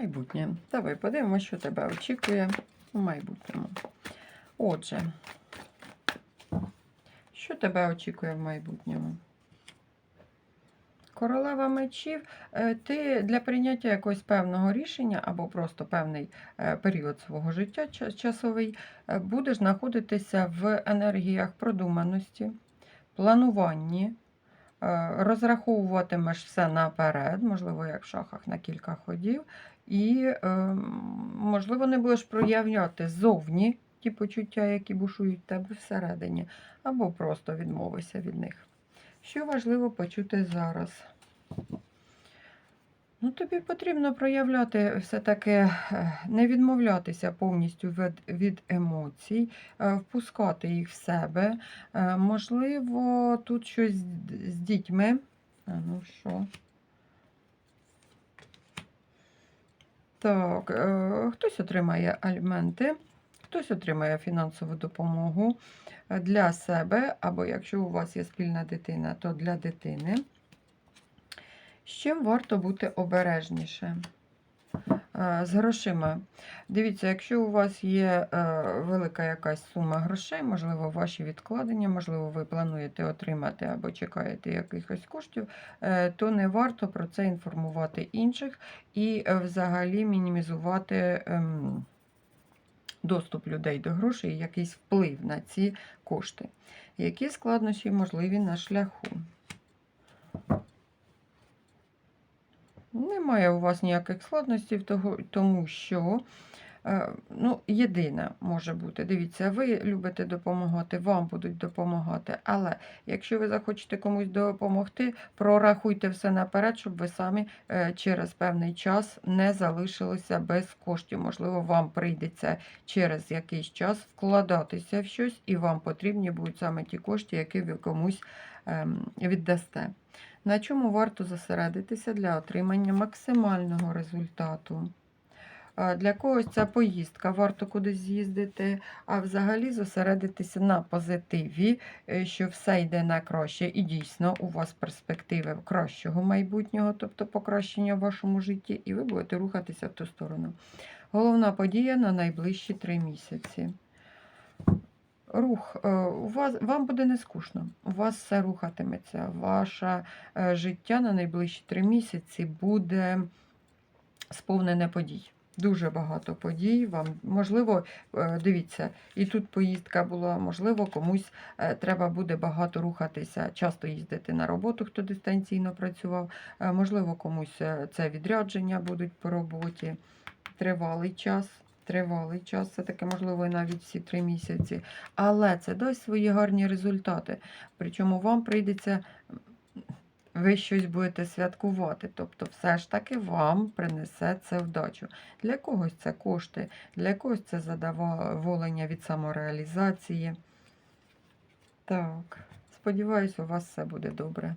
Майбутнє. Давай подивимося, що тебе очікує у майбутньому. Отже, що тебе очікує в майбутньому? Королева мечів, е, ти для прийняття якогось певного рішення або просто певний е, період свого життя часовий е, будеш знаходитися в енергіях продуманості, плануванні, розраховуватимеш все наперед, можливо, як в шахах на кілька ходів, і, е, можливо, не будеш проявляти зовні ті почуття, які бушують в тебе всередині, або просто відмовися від них. Що важливо почути зараз? Ну, тобі потрібно проявляти все-таки, е, не відмовлятися повністю від, від емоцій, е, впускати їх в себе. Е, Можливо, тут щось з дітьми. А ну що? Так, хтось отримає аліменти, хтось отримає фінансову допомогу для себе, або якщо у вас є спільна дитина, то для дитини. З чим варто бути обережніше? Е, З грошима. Дивіться, якщо у вас є е, велика якась сума грошей, можливо, ваші відкладення, можливо, ви плануєте отримати або чекаєте якихось коштів, е, то не варто про це інформувати інших і взагалі мінімізувати ем, доступ людей до грошей, якийсь вплив на ці кошти. Які складнощі можливі на шляху? Немає у вас ніяких складностей, тому що е, ну, єдине може бути. Дивіться, ви любите допомагати, вам будуть допомагати. Але якщо ви захочете комусь допомогти, прорахуйте все наперед, щоб ви самі е, через певний час не залишилися без коштів. Можливо, вам прийдеться через якийсь час вкладатися в щось, і вам потрібні будуть саме ті кошти, які ви комусь ем, віддасте. На чому варто зосередитися для отримання максимального результату? Для когось ця поїздка, варто кудись з'їздити, а взагалі зосередитися на позитиві, е, що все йде на краще, і дійсно у вас перспективи кращого майбутнього, тобто покращення в вашому житті, і ви будете рухатися в ту сторону. Головна подія на найближчі три місяці. Рух, е, у вас, вам буде не скучно, у вас все рухатиметься. Ваше життя на найближчі три місяці буде сповнене подій. Дуже багато подій. Вам, можливо, е, дивіться, і тут поїздка була, можливо, комусь е, треба буде багато рухатися, часто їздити на роботу, хто дистанційно працював. Можливо, комусь це відрядження будуть по роботі. Тривалий час. Тривалий час, це таке, можливо, навіть всі три місяці. Але це дасть свої гарні результати. Причому вам прийдеться, ви щось будете святкувати. Тобто, все ж таки вам принесе це вдачу. Для когось це кошти, для когось це задоволення від самореалізації. Так, сподіваюся, у вас все буде добре.